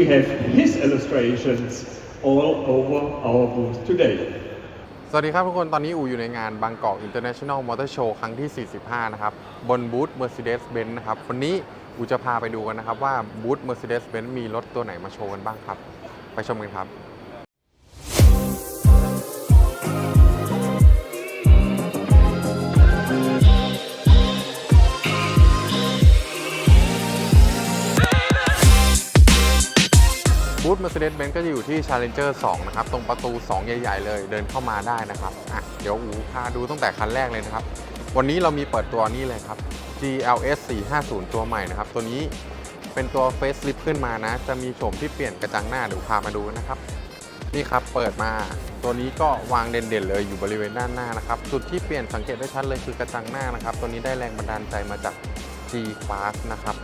we have his illustrations all over our booth today. สวัสดีครับทุกคน ตอนนี้อูอยู่ในงานบางกอก International Motor Show ครั้งที่ 45 นะครับ บนบูธ Mercedes-Benz นะครับ วันนี้อูจะพาไปดูกันนะครับว่าบูธ Mercedes-Benz มีรถตัวไหนมาโชว์กันบ้างครับ ไปชมกันครับ Mercedes-Benz ก็จะอยู่ที่ Challenger 2 นะครับ ตรงประตู 2 ใหญ่ ๆ เลยเดินเข้ามาได้นะครับอะเดี๋ยวอูพาดูตั้งแต่คันแรกเลยนะครับ วันนี้เรามีเปิดตัวนี้เลยครับ GLS 450 ตัวใหม่นะครับ ตัวนี้เป็นตัว Facelift ขึ้นมานะ จะมีโฉมที่เปลี่ยนกระจังหน้าเดี๋ยวพามาดูนะครับ นี่ครับเปิดมาตัวนี้ก็วางเด่นๆเลยอยู่บริเวณด้านหน้านะครับ จุดที่เปลี่ยนสังเกตได้ชัดเลยคือกระจังหน้านะครับ ตัวนี้ได้แรงบันดาลใจมาจาก G Class นะครับ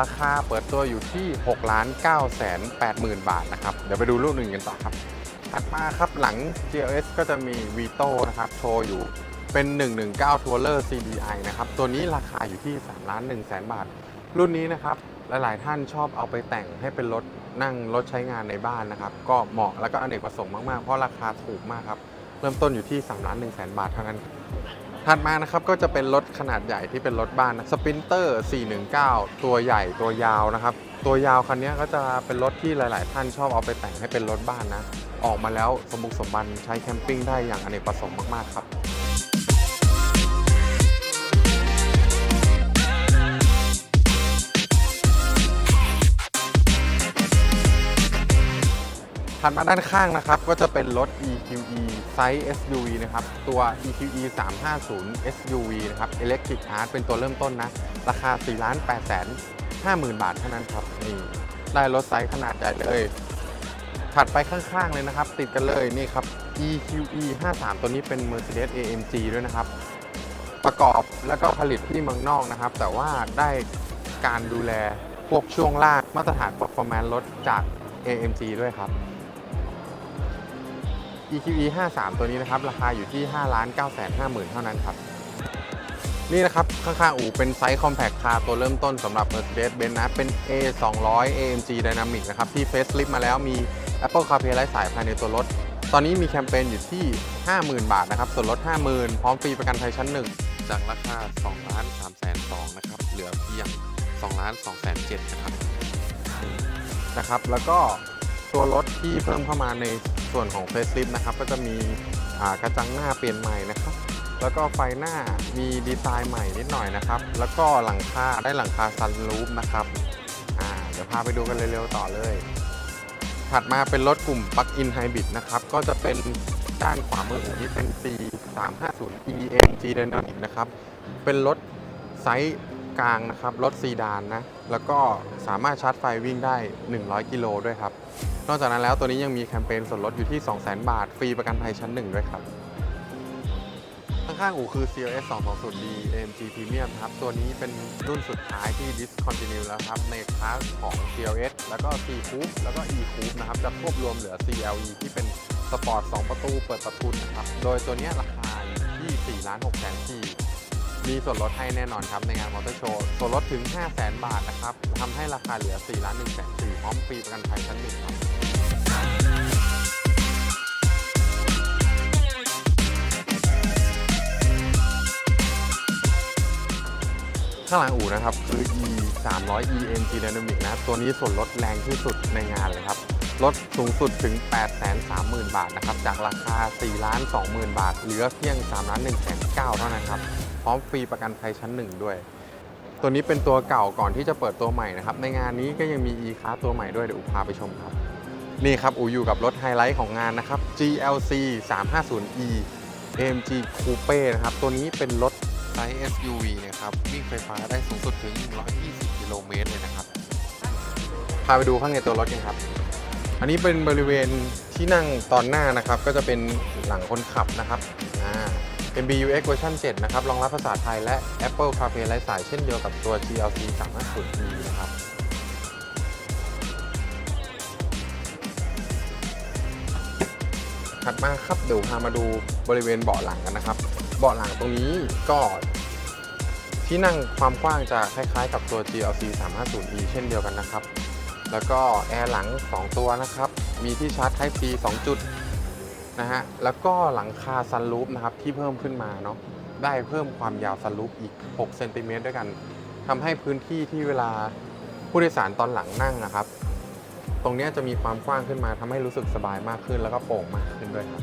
ราคาเปิดตัวอยู่ที่ 6 ล้าน9แสน8หมื่นบาทนะครับ เดี๋ยวไปดูรูปหนึ่งกันต่อครับ ถัดมาครับหลัง GLS ก็จะมี Vito นะครับ โชว์อยู่เป็น 119 Tourer CDI นะครับ ตัวนี้ราคาอยู่ที่ 3 ล้าน1แสนบาท รุ่นนี้นะครับหลายๆท่านชอบเอาไปแต่งให้เป็นรถนั่งรถใช้งานในบ้านนะครับ ก็เหมาะแล้วก็อเนกประสงค์มาก ๆ เพราะราคาถูกมากครับ เริ่มต้นอยู่ที่3ล้าน1แสนบาทเท่านั้น ถัดมานะครับก็จะเป็นรถขนาดใหญ่ที่เป็นรถบ้านนะสปินเตอร์ 419 ตัวใหญ่ตัวยาวนะครับ ตัวยาวคันนี้ก็จะเป็นรถที่หลาย ๆ ท่านชอบเอาไปแต่งให้เป็นรถบ้านนะ ออกมาแล้วสมบุกสมบันใช้แคมปิ้งได้อย่างอเนกประสงค์มาก ๆ ครับถัดมาด้านข้างนะครับก็จะเป็นรถ EQE ไซส์ SUV นะครับ ตัว EQE 350 SUV นะครับ Electric Art เป็นตัวเริ่มต้นนะ ราคา 4 8 5 0 0 0 0 บาทเท่านั้นครับ นี่ได้รถไซส์ขนาดใหญ่เลย ถัดไปข้างๆเลยนะครับ ติดกันเลยนี่ครับ EQE 53 ตัวนี้เป็น Mercedes AMG ด้วยนะครับ ประกอบแล้วก็ผลิตที่เมืองนอกนะครับ แต่ว่าได้การดูแลพวกช่วงล่างมาตรฐาน performance รถจาก AMG ด้วยครับ EQE 53 ตัวนี้นะครับ ราคาอยู่ที่5 9 5 0 0 0 0 เท่านั้นครับ นี่นะครับ ข้างๆอู่เป็นไซส์ compact car ตัวเริ่มต้นสำหรับ Mercedes-Benz นะ เป็น A 2 0 0 AMG Dynamic นะครับ ที่ facelift มาแล้วมี Apple CarPlay ไร้สายภายในตัวรถ ตอนนี้มีแคมเปญอยู่ที่ 50,000 บาทนะครับ ส่วนลด 50,000 พร้อมฟรีประกันภัยชั้น 1 จากราคา2ล้าน3แสน2นะครับ เหลือเพียง2ล้าน2แสน7นะครับ นะครับ แล้วก็ ตัวรถที่เพิ่มเข้ามาในส่วนของ Facelift นะครับ ก็จะมีกระจังหน้าเปลี่ยนใหม่นะครับ แล้วก็ไฟหน้ามีดีไซน์ใหม่นิดหน่อยนะครับ แล้วก็หลังคาได้หลังคาซันรูฟนะครับเดี๋ยวพาไปดูกันเร็วๆต่อเลย ถัดมาเป็นรถกลุ่ม Plug-in Hybrid นะครับ ก็จะเป็นด้านขวามือที่เป็น C 3 5 0 EMG Dynamic นะครับ เป็นรถไซส์กลางนะครับ รถซีดานนะ แล้วก็สามารถชาร์จไฟวิ่งได้ 100 กิโลด้วยครับ นอกจากนั้นแล้วตัวนี้ยังมีแคมเปญส่วนลดอยู่ที่ 200,000 บาท ฟรีประกันภัยชั้น1ด้วยครับ ข้างๆอู่คือ CLS 220D AMG Premium ครับ ตัวนี้เป็นรุ่นสุดท้ายที่ discontinue แล้วครับ ในคลาสของ CLS แล้วก็ C Coupe แล้วก็ E Coupe นะครับ จะควบรวมเหลือ CLE ที่เป็นสปอร์ต 2 ประตูเปิดประทุนนะครับ โดยตัวนี้ราคาอยู่ที่4ล้าน6แสนทีมีส่วนลดให้แน่นอนครับ ในงานมอเตอร์โชว์ ส่วนลดถึง 5 0 0แสนบาทนะครับทำให้ราคาเหลือ 4 ล้าน1แสนสี่พร้อมฟรีประกันภัยชั้นหนึ่งครับ ข้างหลังอู่นะครับ คือ e 3 0 0 EMG Dynamic นะครับ ตัวนี้ส่วนลดแรงที่สุดในงานเลยครับ ลดสูงสุดถึง 830,000 บาทนะครับ จากราคา 4 ล้าน 20,000 บาท เหลือเพียง3ล้าน1แสน9เท่านั้นครับ พร้อมฟรีประกันภัยชั้น 1 ด้วย ตัวนี้เป็นตัวเก่าก่อนที่จะเปิดตัวใหม่นะครับ ในงานนี้ก็ยังมี e c a r ตัวใหม่ด้วยเดี๋ยวอูพาไปชมครับ นี่ครับอูอยู่กับรถไฮไลท์ของงานนะครับ GLC 350e AMG Coupe นะครับ ตัวนี้เป็นรถ ไซส์ SUV นะครับวิ่งไฟฟ้าได้สูงสุดถึง 120 กิโลเมตรเลยนะครับ พาไปดูข้างในตัวรถกันครับ อันนี้เป็นบริเวณที่นั่งตอนหน้านะครับ ก็จะเป็นหลังคนขับนะครับอ่าเป็น BUX เวอร์ชัน7นะครับ รองรับภาษาไทยและ Apple CarPlay ไร้สายเช่นเดียวกับตัว GLC 350e นะครับถัดมาครับเดี๋ยวพามาดูบริเวณเบาะหลังกันนะครับ บาะหลังตรงนี้ก็ที่นั่งความกว้างจะคล้ายๆ กับตัว GLC 350e เช่นเดียวกันนะครับ แล้วก็แอร์หลัง 2 ตัวนะครับ มีที่ชาร์จ Type C 2 จุดนะฮะ แล้วก็หลังคาซันรูฟนะครับที่เพิ่มขึ้นมาเนาะ ได้เพิ่มความยาวซันรูฟอีก 6 เซนติเมตรด้วยกันทำให้พื้นที่ที่เวลาผู้โดยสารตอนหลังนั่งนะครับ ตรงนี้จะมีความกว้างขึ้นมาทำให้รู้สึกสบายมากขึ้น แล้วก็โปร่งมากขึ้นด้วยครับ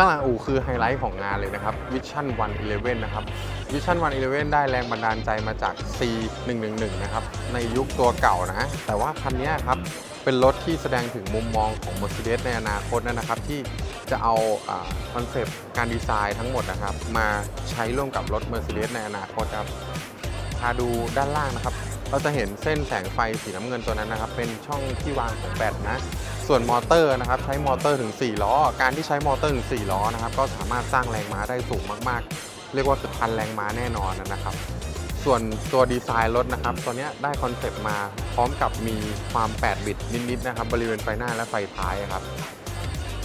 ข้างหลังอู่คือไฮไลท์ของงานเลยนะครับ Vision 111 นะครับ Vision 111 ได้แรงบันดาลใจมาจาก C111 นะครับ ในยุคตัวเก่านะ แต่ว่าคันนี้ครับ เป็นรถที่แสดงถึงมุมมองของ Mercedes ในอนาคตนะครับ ที่จะเอาคอนเซปต์การดีไซน์ทั้งหมดนะครับ มาใช้ร่วมกับรถ Mercedes ในอนาคตครับพาดูด้านล่างนะครับ เราจะเห็นเส้นแสงไฟสีน้ำเงินตัวนั้นนะครับ เป็นช่องที่วางของแบตนะ ส่วนมอเตอร์นะครับใช้มอเตอร์ถึง 4 ล้อ การที่ใช้มอเตอร์ถึง 4 ล้อนะครับก็สามารถสร้างแรงม้าได้สูงมากๆ เรียกว่าคือพันแรงม้าแน่นอนนะครับ ส่วนตัวดีไซน์รถนะครับตัวนี้ได้คอนเซปต์มาพร้อมกับมีความ 8 บิตนิดๆนะครับบริเวณไฟหน้าและไฟท้ายครับ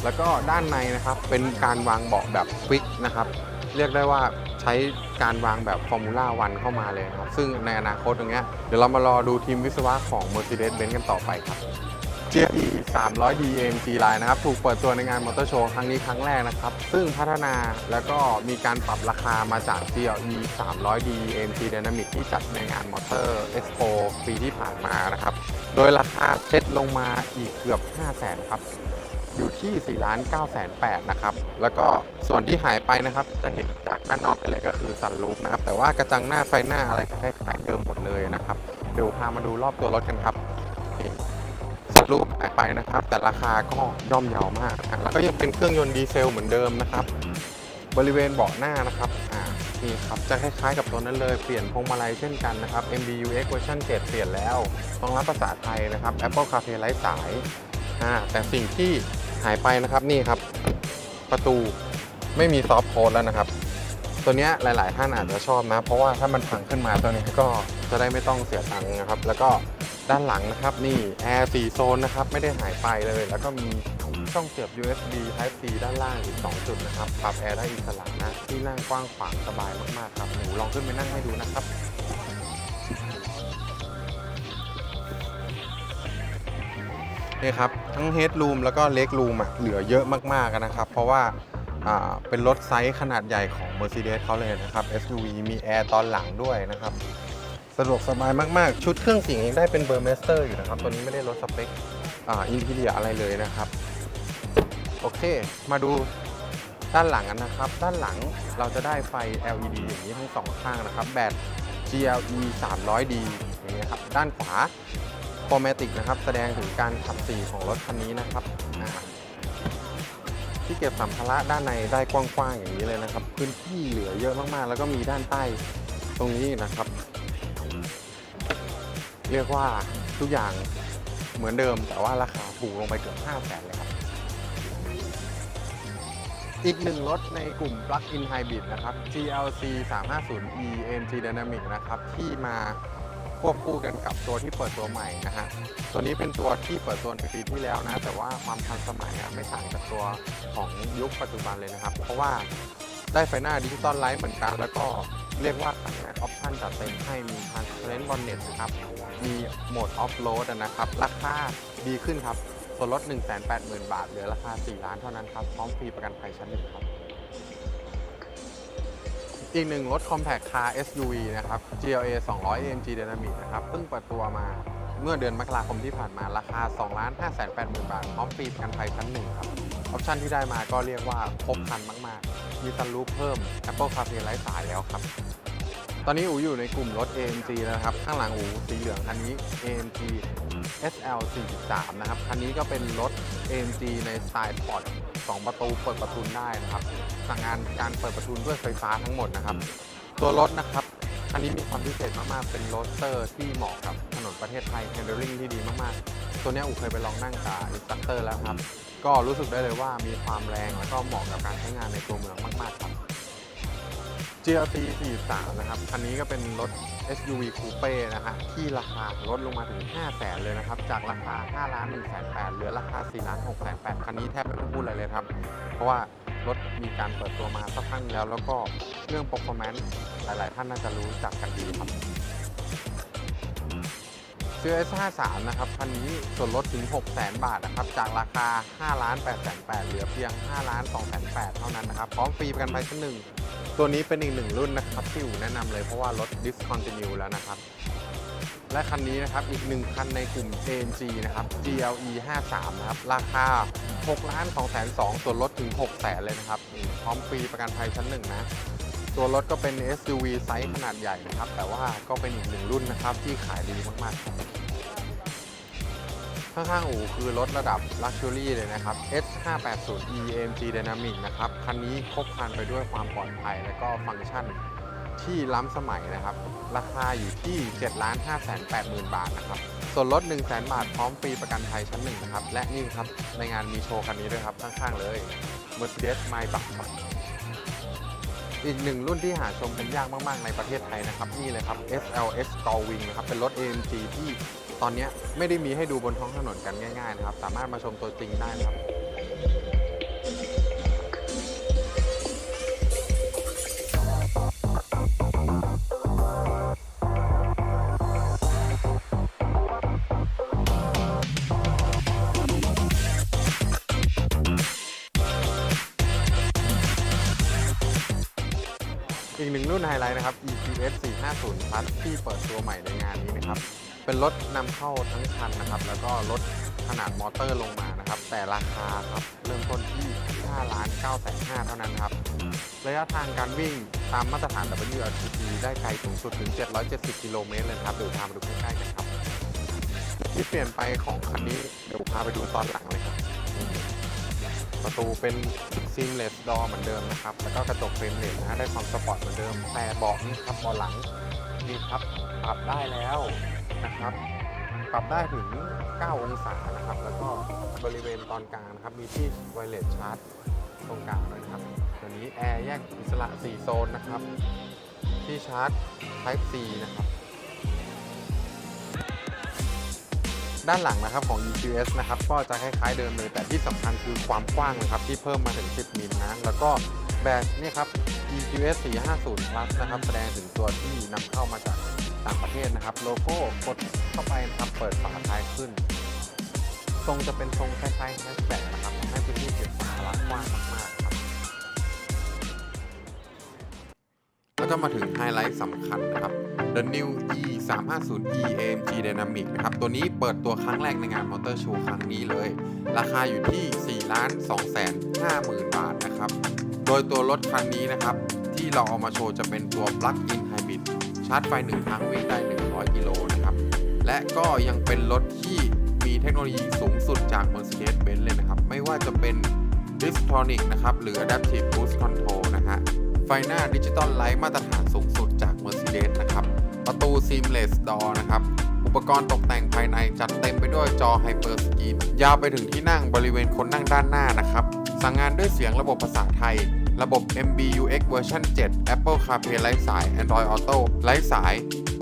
แล้วก็ด้านในนะครับเป็นการวางเบาะแบบฟิกนะครับเรียกได้ว่าใช้การวางแบบฟอร์มูล่าวันเข้ามาเลยครับ ซึ่งในอนาคตตรงนี้เดี๋ยวเรามารอดูทีมวิศวะของ Mercedes-Benz กันต่อไปครับ GLE 300D AMG Line นะครับ ถูกเปิดตัวในงานมอเตอร์โชว์ครั้งนี้ครั้งแรกนะครับ ซึ่งพัฒนาแล้วก็มีการปรับราคามาจาก GLE 300D AMG Dynamic ที่จัดในงานมอเตอร์ Expo ปีที่ผ่านมานะครับ โดยราคาเซ็ตลงมาอีกเกือบ 5 0 0 0 0 0ครับ อยู่ที่ 4 ล้าน9แสน8นะครับ แล้วก็ส่วนที่หายไปนะครับ จะเห็นจากด้านนอกไปเลยก็คือซันรูฟนะครับ แต่ว่ากระจังหน้าไฟหน้าอะไรก็คล้ายๆเดิมหมดเลยนะครับ เดี๋ยวพามาดูรอบตัวรถกันครับ รูฟหายไปนะครับ แต่ราคาก็ย่อมเยาวมากนะแล้วก็ยังเป็นเครื่องยนต์ดีเซลเหมือนเดิมนะครับ บริเวณเบาะหน้านะครับอ่านี่ครับจะคล้ายๆกับตัวนั้นเลยเปลี่ยนพวงมาลัยเช่นกันนะครับ MBUX เวอร์ชัน7เปลี่ยนแล้วรองรับภาษาไทยนะครับ Apple CarPlay ไร้สายอ่าแต่สิ่งที่หายไปนะครับนี่ครับ ประตูไม่มีซอฟต์โค้ดแล้วนะครับ ตัวนี้หลาย ๆ ท่านอาจจะชอบนะ เพราะว่าถ้ามันพังขึ้นมาตัวนี้ก็จะได้ไม่ต้องเสียตังค์นะครับ แล้วก็ ด้านหลังนะครับนี่แอร์4โซนนะครับไม่ได้หายไปเลย แล้วก็มีช่องเสียบ USB Type C ด้านล่างอีก 2 จุดนะครับปรับแอร์ได้อิสระนะที่นั่งกว้างขวางสบายมากๆครับหนูลองขึ้นไปนั่งให้ดูนะครับนี่ครับทั้งเฮดรูมแล้วก็เล็กรูมอะเหลือเยอะมากๆนะครับ เพราะว่าอ่าเป็นรถไซส์ขนาดใหญ่ของ Mercedes เขาเลยนะครับ SUV มีแอร์ตอนหลังด้วยนะครับ สะดวกสบายมาก ๆ ชุดเครื่องเสียงยังได้เป็นเบอร์เมสเตอร์อยู่นะครับ ตัวนี้ไม่ได้ลดสเปคอ่าอินทีเรียอะไรเลยนะครับ โอเค มาดูด้านหลังกันนะครับ ด้านหลังเราจะได้ไฟ LED อย่างนี้ทั้งสองข้างนะครับ แบต GLE 300D อย่างนี้ครับ ด้านขวาโ r รแมติกนะครับ แสดงถึงการขับสีของรถคันนี้นะครับ ที่เก็บสัมภาระด้านในได้กว้างๆอย่างนี้เลยนะครับ พื้นที่เหลือเยอะมากๆ แล้วก็มีด้านใต้ตรงนี้นะครับ เรียกว่าทุกอย่างเหมือนเดิม แต่ว่าราคาถูกลงไปเกือบ5แสนเลยครับ อีกหนึ่งรถในกลุ่ม Plug-in Hybrid นะครับ GLC 350e AMG Dynamic นะครับ ที่มาควบคู่กันกับตัวที่เปิดตัวใหม่นะฮะ ตัวนี้เป็นตัวที่เปิดตัวในปีที่แล้วนะ แต่ว่าความทันสมัยอะไม่ต่างจากตัวของยุคปัจจุบันเลยนะครับ เพราะว่าได้ไฟหน้าดิจิตอลไลท์เหมือนกัน แล้วก็เรียกว่า ออปชันจัดเต็มให้มี Transparent Bonnet นะครับ มีโหมดออฟโรดนะครับ ราคาดีขึ้นครับส่วนลด 180,000 บาท เหลือราคา 4 ล้านเท่านั้นครับ พร้อมฟรีประกันภัยชั้นหนึ่งครับ อีกหนึ่งรถ Compact Car SUV นะครับ GLA 200 AMG Dynamic นะครับเพิ่งเปิดตัวมาเมื่อเดือนมกราคมที่ผ่านมาราคา 2 5 8 0 0 0 0 บาท พร้อมฟรีประกันภัยชั้นหนึ่งครับ ออปชันที่ได้มาก็เรียกว่าครบครันมาก ๆ มีซันรูฟเพิ่ม Apple CarPlay ไร้สายแล้วครับ ตอนนี้อูอยู่ในกลุ่มรถ AMG นะครับ ข้างหลังอูสีเหลืองคันนี้ AMG SL 43นะครับ คันนี้ก็เป็นรถ AMG ในสไตล์สปอร์ต2ประตูเปิดประทุนได้นะครับ สั่งงานการเปิดประทุนด้วยไฟฟ้าทั้งหมดนะครับ ตัวรถนะครับ คันนี้มีความพิเศษมาก ๆ เป็นโรสเตอร์ที่เหมาะกับถนนประเทศไทย handling ที่ดีมาก ๆ ตัวนี้อูเคยไปลองนั่งกับอินสตัคเตอร์แล้วครับ ก็รู้สึกได้เลยว่ามีความแรงแล้วก็เหมาะกับการใช้งานในตัวเมืองมาก ๆ ครับ GLC 43 นะครับ คันนี้ก็เป็นรถ SUV Coupe นะฮะที่ราคาลดลงมาถึง 5 0 0แสนเลยนะครับ จากราคา 5 ล้าน1แสน8เหลือราคา 4 ล้าน6แสน8คันนี้แทบไม่ต้องพูดอะไรเลยครับ เพราะว่ารถมีการเปิดตัวมาสักพักแล้ว แล้วก็เรื่อง performance หลาย ๆ ท่านน่าจะรู้จักกันดีครับซื้อ S53 นะครับ คันนี้ส่วนลดถึง 6 0 0 0 0บาทนะครับ จากราคา 5 ล้าน8แสน8เหลือเพียง 5 ล้าน2แสน8เท่านั้นนะครับ พร้อมฟรีประกันภัยชั้นหนึ่ง ตัวนี้เป็นอีกหนึ่งรุ่นนะครับที่อู่แนะนำเลยเพราะว่ารถ discontinue แล้วนะครับ และคันนี้นะครับอีกหนึ่งคันในกลุ่ม AMG นะครับ GLE 53นะครับราคา6ล้าน2แสน2ส่วนลดถึง6แสนเลยนะครับพร้อมฟรีประกันภัยชั้นหนึ่งนะตัวรถก็เป็น SUV ไซส์ขนาดใหญ่นะครับ แต่ว่าก็เป็นอีกหนึ่งรุ่นนะครับที่ขายดีมากๆ ข้างๆอู่คือรถระดับ Luxury เลยนะครับ S580e AMG Dynamic นะครับ คันนี้ครบครันไปด้วยความปลอดภัย และก็ฟังก์ชันที่ล้ำสมัยนะครับ ราคาอยู่ที่ 7 5 8 0 0 0 0 บาทนะครับ ส่วนลด 1 0 0 0 0 0 บาทพร้อมฟรีประกันภัยชั้นหนึ่งนะครับ และนี่ครับ ในงานมีโชว์คันนี้ด้วยครับ ข้างๆเลย Mercedes Maybach ครับอีกหนึ่งรุ่นที่หาชมกันยากมาก ๆ ในประเทศไทยนะครับ นี่เลยครับ SLS Gullwing นะครับ เป็นรถ AMG ที่ ตอนนี้ไม่ได้มีให้ดูบนท้องถนนกันง่ายๆนะครับ สามารถมาชมตัวจริงได้นะครับอีกหนึ่งรุ่นไฮไลท์นะครับ EQS 450 Plus ที่เปิดตัวใหม่ในงานนี้นะครับ เป็นรถนำเข้าทั้งคันนะครับ แล้วก็ลดขนาดมอเตอร์ลงมานะครับ แต่ราคาครับเริ่มต้นที่5ล้าน9แสน5เท่านั้นครับ ระยะทางการวิ่งตามมาตรฐาน WLTP ได้ไกลสูงสุดถึง 770 กิโลเมตรเลยครับเดี๋ยวพามาดูใกล้ๆกันครับที่เปลี่ยนไปของคันนี้เดี๋ยวพาไปดูตอนหลังเลยครับประตูเป็น seamless door เหมือนเดิมนะครับ แล้วก็กระจกเฟรมเลสนะฮะได้ความสปอร์ตเหมือนเดิมแต่เบาะนี่ครับเบาะหลังนี่ครับปรับได้แล้ว นะครับ ปรับได้ถึง 9 องศานะครับ แล้วก็บริเวณตอนกลางนะครับ มีที่ไวเลสชาร์จตรงกลางด้วยนะครับ ตัวนี้แอร์แยกอิสระ 4 โซนนะครับ ที่ชาร์จ Type C นะครับ ด้านหลังนะครับของ EQS นะครับ ก็จะคล้ายๆเดิมเลย แต่ที่สำคัญคือความกว้างนะครับ ที่เพิ่มมาถึง 10 มิลนะ แล้วก็แบตเนี่ยครับ EQS 450 plus นะครับ แสดงถึงตัวที่นำเข้ามาจาก ต่างประเทศนะครับ โลโก้กดเข้าไปนะครับเปิดฝาท้ายขึ้น ทรงจะเป็นทรงคล้ายๆแฮชแบ็กนะครับทำให้พื้นที่เก็บสัมภาระกว้างมากๆครับแล้วก็มาถึงไฮไลท์สำคัญนะครับ The New E 3 5 0 E AMG Dynamic นะครับ ตัวนี้เปิดตัวครั้งแรกในงานมอเตอร์โชว์ครั้งนี้เลย ราคาอยู่ที่4ล้าน2แสน5หมื่นบาทนะครับ โดยตัวรถคันนี้นะครับ ที่เราเอามาโชว์จะเป็นตัว Plug-in ชาร์จไฟ 1 ครั้งวิ่งได้ 100 กิโลนะครับ และก็ยังเป็นรถที่มีเทคโนโลยีสูงสุดจาก Mercedes-Benz เลยนะครับ ไม่ว่าจะเป็น Distronic นะครับ หรือ Adaptive Cruise Control นะฮะ ไฟหน้าดิจิตอลไลท์มาตรฐานสูงสุดจาก Mercedes นะครับ ประตู Seamless Door นะครับ อุปกรณ์ตกแต่งภายในจัดเต็มไปด้วยจอ Hyper Screen ยาวไปถึงที่นั่งบริเวณคนนั่งด้านหน้านะครับ สั่งงานด้วยเสียงระบบภาษาไทย ระบบ MBUX เวอร์ชัน7 Apple CarPlay ไร้สาย Android Auto ไร้สาย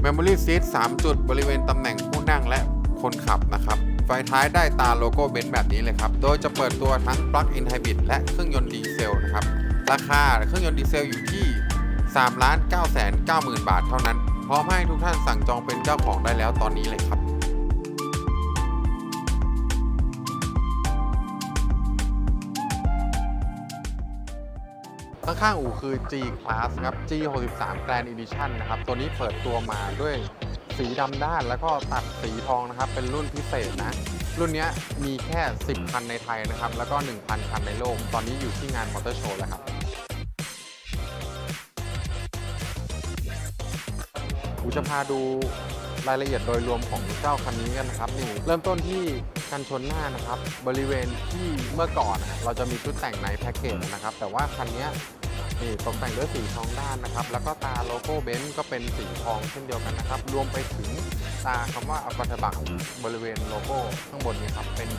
Memory Seat 3 จุดบริเวณตำแหน่งผู้นั่งและคนขับนะครับ ไฟท้ายได้ตาโลโก้เบนซ์แบบนี้เลยครับ โดยจะเปิดตัวทั้ง Plug-in Hybrid และเครื่องยนต์ดีเซลนะครับ ราคาเครื่องยนต์ดีเซลอยู่ที่3ล้าน9แสน9หมื่นบาทเท่านั้น พร้อมให้ทุกท่านสั่งจองเป็นเจ้าของได้แล้วตอนนี้เลยครับ ข้างๆอู่คือ G Class ครับ G 63 Grand Edition นะครับ ตัวนี้เปิดตัวมาด้วยสีดำด้านแล้วก็ตัดสีทองนะครับ เป็นรุ่นพิเศษนะ รุ่นนี้มีแค่ 10 คันในไทยนะครับ แล้วก็ 1,000 คันในโลก ตอนนี้อยู่ที่งานมอเตอร์โชว์แล้วครับผมจะพาดูรายละเอียดโดยรวมของเจ้าคันนี้กันนะครับนี่เริ่มต้นที่ กันชนหน้านะครับ บริเวณที่เมื่อก่อนนะเราจะมีชุดแต่งในแพ็กเกจนะครับ แต่ว่าคันนี้นี่ตกแต่งด้วยสีทองด้านนะครับ แล้วก็ตาโลโก้เบนซ์ก็เป็นสีทองเช่นเดียวกันนะครับ รวมไปถึงตาคำว่าอัลฟาธบักบริเวณโลโก้ข้างบนนี้ครับเป็น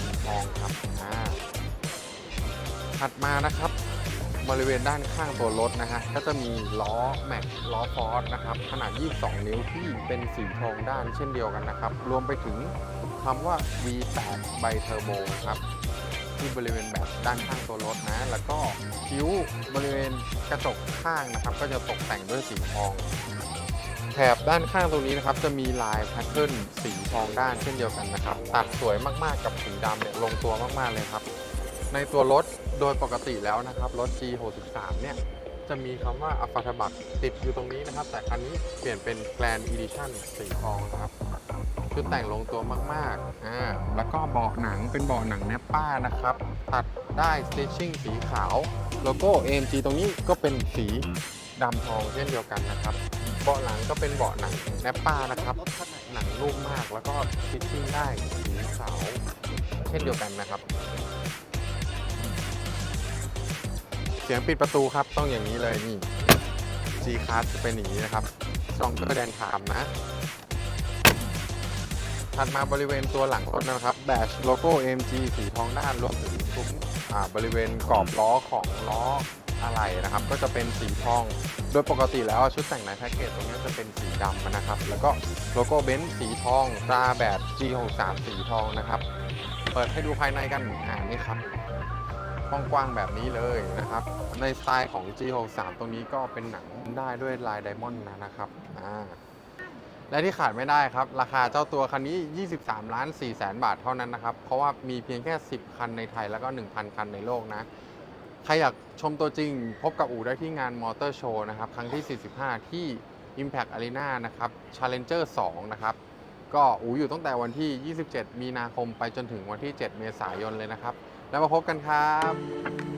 สีทองครับอ่าถัดมานะครับบริเวณด้านข้างตัวรถนะฮะก็จะมีล้อแม็กล้อฟอร์สนะครับขนาด 22 นิ้วที่เป็นสีทองด้านเช่นเดียวกันนะครับ รวมไปถึง คำว่า V8 ไบเทอร์โบครับที่บริเวณแบบด้านข้างตัวรถนะ แล้วก็คิ้วบริเวณกระจกข้างนะครับ ก็จะตกแต่งด้วยสีทอง แถบด้านข้างตรงนี้นะครับ จะมีลายแพทเทิร์นสีทองด้านเช่นเดียวกันนะครับ ตัดสวยมากๆกับสีดำเนี่ยลงตัวมากๆเลยครับ ในตัวรถโดยปกติแล้วนะครับ รถ G63 เนี่ยจะมีคำว่าอัฟาทบักติดอยู่ตรงนี้นะครับ แต่คันนี้เปลี่ยนเป็น Grand Edition สีทองนะครับ ชุดแต่งลงตัวมากๆอ่าแล้วก็เบาะหนังเป็นเบาะหนังแนปป้านะครับ ตัดได้ stitching สีขาวโลโก้ AMG ตรงนี้ก็เป็นสีดำทองเช่นเดียวกันนะครับ เบาะหลังก็เป็นเบาะหนังแนปป้านะครับหนังนุ่มมากแล้วก็ stitching ได้สีขาวเช่นเดียวกันนะครับ เสียงปิดประตูครับต้องอย่างนี้เลยนี่ G Class จะเป็นอย่างนี้นะครับซองก็แดนถามนะ ถัดมาบริเวณตัวหลังรถนะครับแบชโลโก้ AMG สีทองด้านรวมถึงซุ้มอ่าบริเวณกรอบล้อของล้ออะไรนะครับ ก็จะเป็นสีทอง โดยปกติแล้วชุดแต่งในแพ็กเกจตรงนี้จะเป็นสีดำนะครับ แล้วก็โลโก้เบนซ์สีทองตราแบบ G63 สีทองนะครับ เปิดให้ดูภายในกันอ่านี่ครับกว้างๆแบบนี้เลยนะครับ ในสไตล์ของ G63 ตรงนี้ก็เป็นหนังได้ด้วยลายไดมอนด์นะครับอ่า และที่ขาดไม่ได้ครับ ราคาเจ้าตัวคันนี้ 23 ล้าน4แสนบาทเท่านั้นนะครับ เพราะว่ามีเพียงแค่ 10 คันในไทยแล้วก็ 1,000 คันในโลกนะ ใครอยากชมตัวจริง พบกับอู่ได้ที่งานมอเตอร์โชว์นะครับ ครั้งที่ 45 ที่ Impact Arena นะครับ Challenger 2 นะครับ ก็อู่อยู่ตั้งแต่วันที่ 27 มีนาคมไปจนถึงวันที่ 7 เมษายนเลยนะครับ แล้วมาพบกันครับ